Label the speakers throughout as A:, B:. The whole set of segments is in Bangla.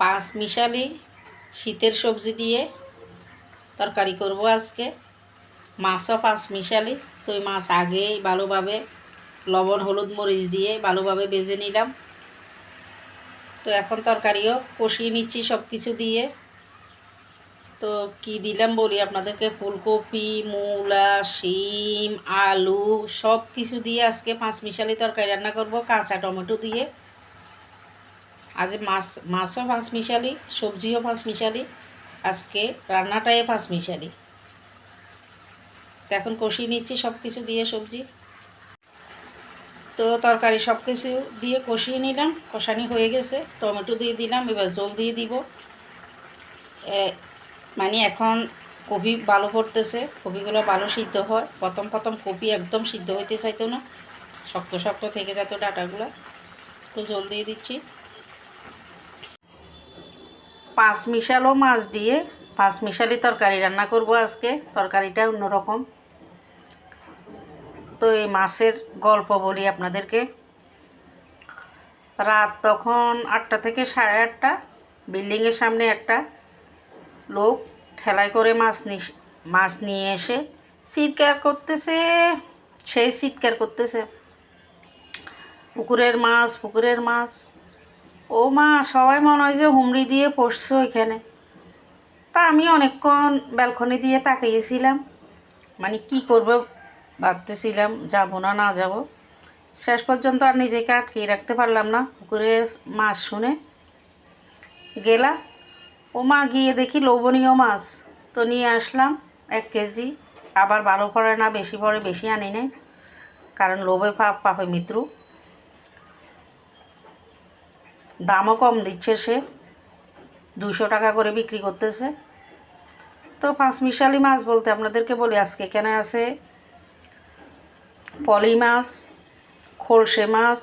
A: পাঁচ মিশালি শীতের সবজি দিয়ে তরকারি করব আজকে। মাছও পাঁচ মিশালি, তো ওই মাছ আগেই ভালোভাবে লবণ, হলুদ, মরিচ দিয়ে ভালোভাবে বেজে নিলাম। তো এখন তরকারিও কষিয়ে নিচ্ছি সব কিছু দিয়ে। তো কি দিলাম বলি আপনাদেরকে? ফুলকপি, মূলা, শিম, আলু সব কিছু দিয়ে আজকে পাঁচ মিশালি তরকারি রান্না করব, কাঁচা টমেটো দিয়ে। আজ মাছ, মাছও পাঁচ মিশালি, সবজিও পাঁচ মিশালি, আজকে রান্নাটাই পাঁচ মিশালি। তো এখন কষিয়ে নিচ্ছি সব কিছু দিয়ে সবজি। তো তরকারি সব কিছু দিয়ে কষিয়ে নিলাম, কষানি হয়ে গেছে। টমেটো দিয়ে দিলাম, এবার জল দিয়ে দিব। মানে এখন কপি ভালো পড়তেছে, কপিগুলো ভালো সিদ্ধ হয়। প্রথম প্রথম কপি একদম সিদ্ধ হইতে চাইতো না। শক্ত শক্ত থেকে যেত ডাটাগুলো। তো জল দিয়ে দিচ্ছি। পাঁচ মিশালো মাছ দিয়ে পাঁচ মিশালি তরকারি রান্না করব আজকে। তরকারিটা অন্যরকম। তো এই মাছের গল্প বলি আপনাদেরকে। রাত তখন আটটা থেকে সাড়ে আটটা। বিল্ডিংয়ের সামনে একটা লোক ঠেলায় করে মাছ মাছ নিয়ে এসে চিৎকার করতেছে। সেই চিৎকার করতেছে। পুকুরের মাছ পুকুরের মাছ। ও মা, সবাই মনে হয় যে হুমড়ি দিয়ে পড়ছে ওইখানে তা আমি অনেকক্ষণ ব্যালকনি দিয়ে তাকিয়েছিলাম। মানে কি করব ভাবতেছিলাম, যাব না না যাব। শেষ পর্যন্ত আর নিজেকে আটকিয়ে রাখতে পারলাম না পুকুরের মাছ শুনে। গেলাম। ও মা, গিয়ে দেখি লোভনীয় মাছ। তো নিয়ে আসলাম এক কেজি। আবার ভালো পড়ে না, বেশি পড়ে বেশি আনি নাই। কারণ লোভে পাপ পাপে মৃত্যু। দামও কম দিচ্ছে সে। দুশো টাকা করে বিক্রি করতেছে। তো পাঁচ মিশালি মাছ বলতে আপনাদেরকে বলি, আজকে এখানে আছে পলি মাছ, খোলসে মাছ,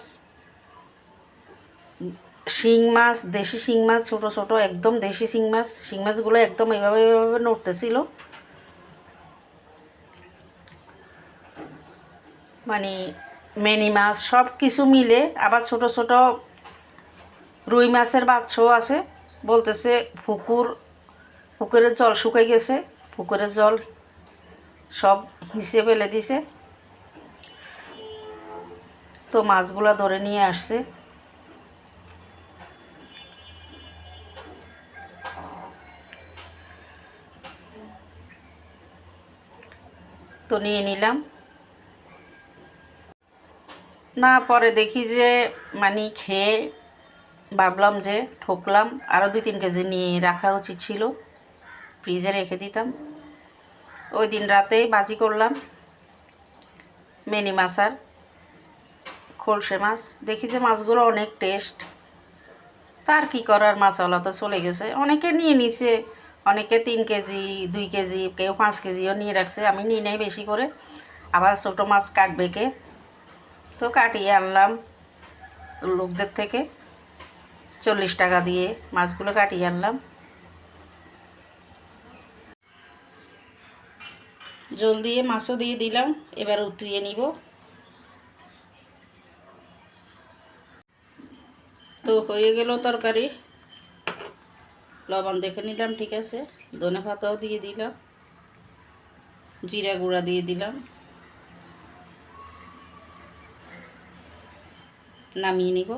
A: শিং মাছ, দেশি শিং মাছ, ছোটো ছোটো, একদম দেশি শিং মাছ। শিং মাছগুলো একদম এভাবে এভাবে নড়তেছিল। মানে মেনি মাছ সব কিছু মিলে আবার ছোট ছোট রুই মাছের বাচ্চাও আছে। বলতেছে পুকুর, পুকুরের জল শুকাই গেছে। পুকুরের জল সব হিসে ফেলে দিছে। তো মাছগুলো ধরে নিয়ে আসছে। তো নিয়ে নিলাম। না, পরে দেখি যে মানে খেয়ে ভাবলাম যে ঠকলাম। আরও দুই তিন কেজি নিয়ে রাখা উচিত ছিল। ফ্রিজে রেখে দিতাম। ওই দিন রাতেই বাজি করলাম। মেনি মাছ আর খোলসে মাছ। দেখি যে মাছগুলো অনেক টেস্ট। তার কি করার? মাছওয়ালা তো চলে গেছে। অনেকে নিয়ে নিছে। অনেকে তিন কেজি, দুই কেজি, কেউ পাঁচ কেজিও নিয়ে রাখছে। আমি নিয়ে নেই বেশি করে। আবার ছোটো মাছ কাটবে কে? তো কাটিয়ে আনলাম লোকদের থেকে। চল্লিশ টাকা দিয়ে মাছগুলো কাটিয়ে আনলাম। জল দিয়ে মাছও দিয়ে দিলাম, এবার উতরিয়ে নিব। তো হয়ে গেল তরকারি। লবণ দেখে নিলাম, ঠিক আছে। ধনে পাতাও দিয়ে দিলাম। জিরা গুঁড়া দিয়ে দিলাম। নামিয়ে নিব।